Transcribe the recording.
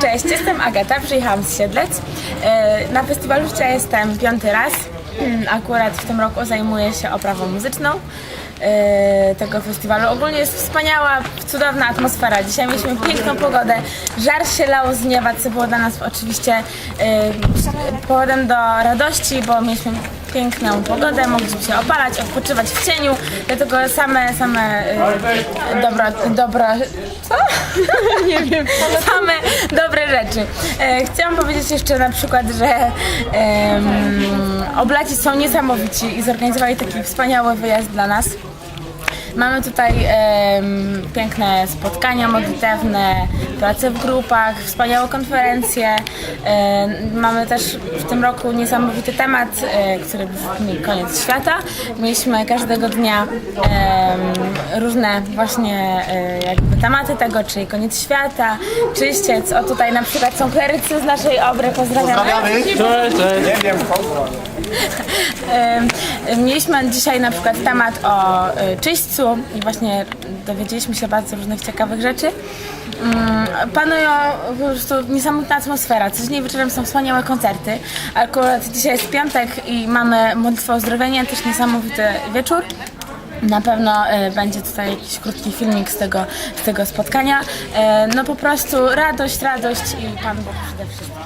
Cześć, jestem Agata, przyjechałam z Siedlec. E, Na festiwalu wczoraj jestem piąty raz. Mm, Akurat w tym roku zajmuję się oprawą muzyczną e, tego festiwalu. Ogólnie jest wspaniała, cudowna atmosfera. Dzisiaj mieliśmy piękną pogodę, żar się lało z nieba, co było dla nas oczywiście e, powodem do radości, bo mieliśmy piękną pogodę, mogliśmy się opalać, odpoczywać w cieniu, dlatego same, same e, dobra, dobra, co? Nie wiem, same dobre rzeczy. E, chciałam powiedzieć jeszcze na przykład, że em, oblaci są niesamowici i zorganizowali taki wspaniały wyjazd dla nas. Mamy tutaj em, piękne spotkania modlitewne, prace w grupach, wspaniałe konferencje. Em, mamy też w tym roku niesamowity temat, e, który brzmi koniec świata. Mieliśmy każdego dnia różne właśnie e, jakby tematy tego, czyli koniec świata, czyściec. O tutaj na przykład są klerycy z naszej obry, pozdrawiamy. Nie wiem, kogo. Em, Mieliśmy dzisiaj na przykład temat o czyśćcu i właśnie dowiedzieliśmy się bardzo różnych ciekawych rzeczy panuje po prostu niesamowita atmosfera. Codziennie wieczorem są wspaniałe koncerty. Akurat dzisiaj jest piątek i mamy modlitwę uzdrowienia, też niesamowity wieczór. Na pewno e, będzie tutaj jakiś krótki filmik z tego, z tego spotkania. E, no po prostu radość, radość i Pan Bóg przede wszystkim.